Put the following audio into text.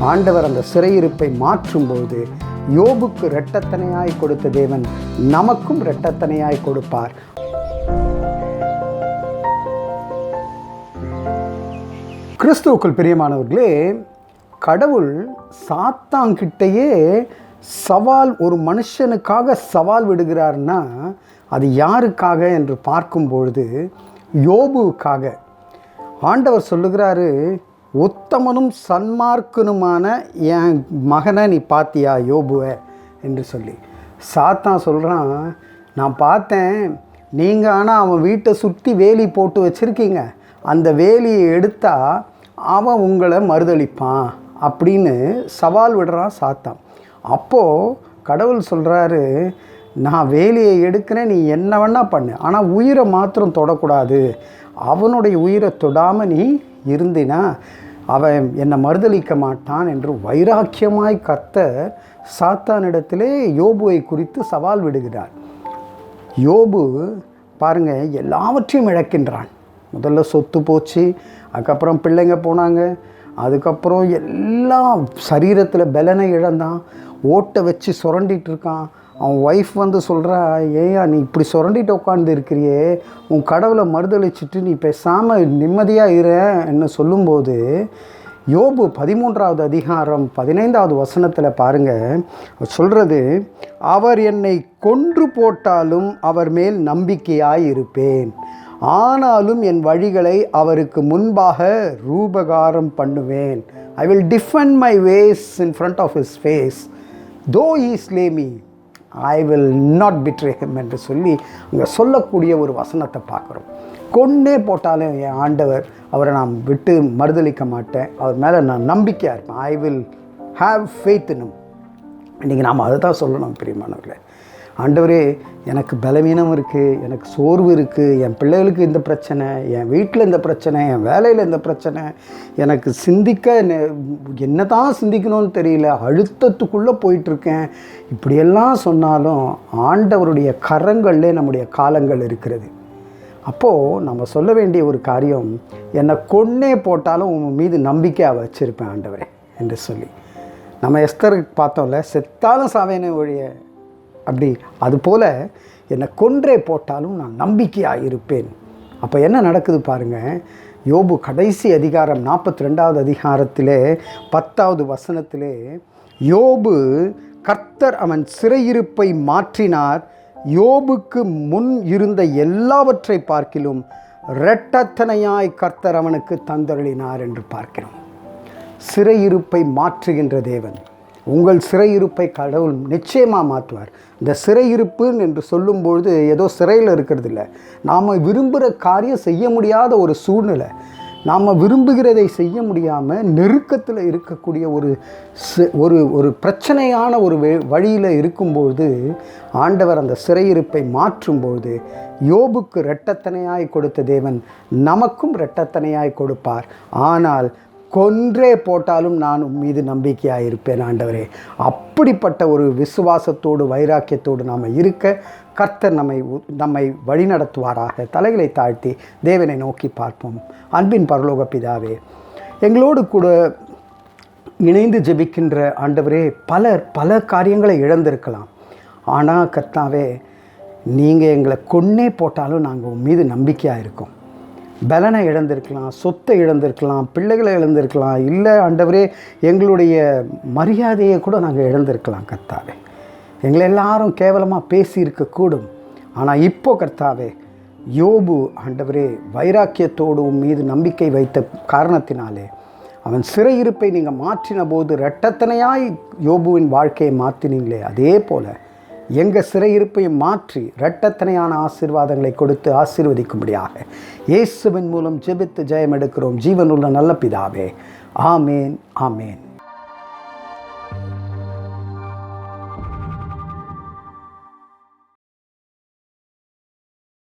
ஆண்டவர் அந்த சிறையிருப்பை மாற்றும்போது யோபுக்கு இரட்டத்தனையாய் கொடுத்த தேவன் நமக்கும் இரட்டத்தனையாய் கொடுப்பார். கிறிஸ்துவுக்குள் பிரியமானவர்களே கடவுள் சாத்தாங்கிட்டேயே சவால் ஒரு மனுஷனுக்காக சவால் விடுகிறார்னா அது யாருக்காக என்று பார்க்கும் பொழுது யோபுவுக்காக ஆண்டவர் சொல்லுகிறாரு உத்தமனும் சன்மார்க்கனுமான என் மகனை நீ பார்த்தியா யோபுவ? என்று சொல்லி. சாத்தான் சொல்கிறான் நான் பார்த்தேன் நீங்கள் ஆனால் அவன் வீட்டை சுற்றி வேலி போட்டு வச்சுருக்கீங்க. அந்த வேலியை எடுத்தால் அவன் உங்களை மறுதளிப்பான் அப்படின்னு சவால் விடுறான் சாத்தான். அப்போது கடவுள் சொல்கிறாரு நான் வேலையை எடுக்கிறேன் நீ என்ன வேணால் பண்ணு. ஆனால் உயிரை மாத்திரம் தொடக்கூடாது. அவனுடைய உயிரை தொடாமல் நீ இருந்தினா அவன் என்னை மறுதளிக்க மாட்டான் என்று வைராக்கியமாய் கத்த சாத்தானிடத்திலே யோபுவை குறித்து சவால் விடுகிறார். யோபு பாருங்க எல்லாவற்றையும் இழக்கின்றான். முதல்ல சொத்து போச்சு அதுக்கப்புறம் பிள்ளைங்க போனாங்க அதுக்கப்புறம் எல்லாம் சரீரத்தில் பலனை இழந்தான் ஓட்டை வச்சு சுரண்டிட்டு இருக்கான் அவன் ஒய்ஃப் வந்து சொல்கிறா ஏயா நீ இப்படி சுரண்டிட்டு உட்காந்து இருக்கிறியே. உன் கடவுளை மறுதளிச்சுட்டு நீ பேசாமல் நிம்மதியாக இரு என்ன சொல்லும்போது யோபு பதிமூன்றாவது அதிகாரம் பதினைந்தாவது வசனத்தில் பாருங்கள் சொல்கிறது அவர் என்னை கொன்று போட்டாலும் அவர் மேல் நம்பிக்கையாய் இருப்பேன். ஆனாலும் என் வழிகளை அவருக்கு முன்பாக ரூபகாரம் பண்ணுவேன். I will defend my ways in front of his face though uh I will not betray him என்று சொல்லி அங்கே சொல்லக்கூடிய ஒரு வசனத்தை பார்க்குறோம். கொன்னே போட்டாலும் என் ஆண்டவர் அவரை நான் விட்டு மறுதளிக்க மாட்டேன். அவர் மேலே நான் நம்பிக்கையாக இருப்பேன். ஐ வில் ஹாவ் ஃபெய்த் இனும் இன்றைக்கி நாம் அதை தான் சொல்லணும் பிரியமானவர்களே. ஆண்டவரே எனக்கு பலவீனம் இருக்குது எனக்கு சோர்வு இருக்குது என் பிள்ளைகளுக்கு இந்த பிரச்சனை என் வீட்டில் இந்த பிரச்சனை என் வேலையில் இந்த பிரச்சனை எனக்கு சிந்திக்க என்ன தான் சிந்திக்கணும்னு தெரியல அழுத்தத்துக்குள்ளே போயிட்டுருக்கேன். இப்படியெல்லாம் சொன்னாலும் ஆண்டவருடைய கரங்களிலே நம்முடைய காலங்கள் இருக்கிறது. அப்போது நம்ம சொல்ல வேண்டிய ஒரு காரியம் என்னை கொன்னே போட்டாலும் உன் மீது நம்பிக்கையாக வச்சுருப்பேன் ஆண்டவரே என்று சொல்லி. நம்ம எஸ்தருக்கு பார்த்தோம்ல செத்தாலும் சாவேனே ஒழிய அப்படி. அதுபோல் என்னை கொன்றே போட்டாலும் நான் நம்பிக்கையாக இருப்பேன் அப்போ என்ன நடக்குது பாருங்கள் யோபு கடைசி அதிகாரம் நாற்பத்தி ரெண்டாவது அதிகாரத்திலே பத்தாவது வசனத்திலே யோபு கர்த்தர் அவன் சிறையிருப்பை மாற்றினார். யோபுக்கு முன் இருந்த எல்லாவற்றை பார்க்கிலும் இரட்டத்தனையாய் கர்த்தர் அவனுக்கு தந்தருளினார் என்று பார்க்கிறோம். சிறையிருப்பை மாற்றுகின்ற தேவன். உங்கள் சிறையிருப்பை கடவுள் நிச்சயமாக மாற்றுவார். இந்த சிறையிருப்புன்னு என்று சொல்லும்பொழுது ஏதோ சிறையில் இருக்கிறது இல்லை நாம் விரும்புகிற காரியம் செய்ய முடியாத ஒரு சூழ்நிலை. நாம் விரும்புகிறதை செய்ய முடியாமல் நெருக்கத்தில் இருக்கக்கூடிய ஒரு ஒரு ஒரு பிரச்சனையான ஒரு வழியில் இருக்கும்பொழுது ஆண்டவர் அந்த சிறையிருப்பை மாற்றும்பொழுது யோபுக்கு இரட்டத்தனையாய் கொடுத்த தேவன் நமக்கும் இரட்டத்தனையாய் கொடுப்பார். ஆனால் கொன்றே போட்டாலும் நான் உன் மீது நம்பிக்கையாக இருப்பேன் ஆண்டவரே. அப்படிப்பட்ட ஒரு விசுவாசத்தோடு வைராக்கியத்தோடு நாம் இருக்க கர்த்தர் நம்மை உ- நம்மை வழிநடத்துவாராக. தலைகளை தாழ்த்தி தேவனை நோக்கி பார்ப்போம். அன்பின் பரலோக பிதாவே எங்களோடு கூட இணைந்து ஜெபிக்கின்ற ஆண்டவரே பலர் பல காரியங்களை இழந்திருக்கலாம். ஆனால் கர்த்தாவே நீங்கள் எங்களை கொன்னே போட்டாலும் நாங்கள் உன் மீது நம்பிக்கையாக இருக்கோம். பலனை இழந்திருக்கலாம் சொத்தை இழந்திருக்கலாம் பிள்ளைகளை இழந்திருக்கலாம் இல்லை ஆண்டவரே எங்களுடைய மரியாதையை கூட நாங்கள் இழந்திருக்கலாம் கர்த்தாவே. எங்களை எல்லாரும் கேவலமாக பேசியிருக்கக்கூடும் ஆனால் இப்போ கர்த்தாவே யோபு ஆண்டவரே வைராக்கியத்தோடு மீது நம்பிக்கை வைத்த காரணத்தினாலே அவன் சிறையிருப்பை நீங்கள் மாற்றின போது இரட்டத்தனையாய் யோபுவின் வாழ்க்கையை மாற்றினீங்களே. அதே போல் எங்கள் சிறையிருப்பையும் மாற்றி இரட்டத்தனையான ஆசீர்வாதங்களை கொடுத்து ஆசீர்வதிக்கும்படியாக இயேசுவின் மூலம் ஜெபித்து ஜெயம் எடுக்கிறோம் ஜீவனுள்ள நல்ல பிதாவே. ஆமேன் ஆமேன்.